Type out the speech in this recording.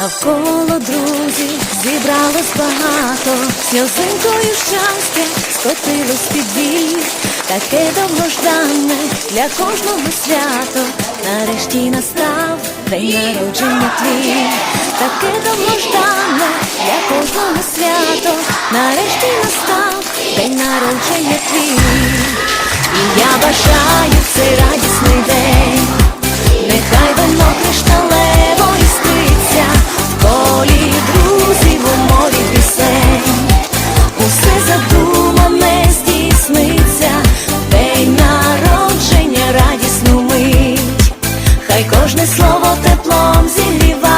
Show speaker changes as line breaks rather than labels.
Навколо друзів зібралось багато, сльозинкою щастя скотилось під біль, таке довгожданне для кожного свято. Нарешті настав день народження твій, таке довгожданне для кожного свято. Нарешті настав день народження твій. І я бажаю кожне слово теплом зігріває.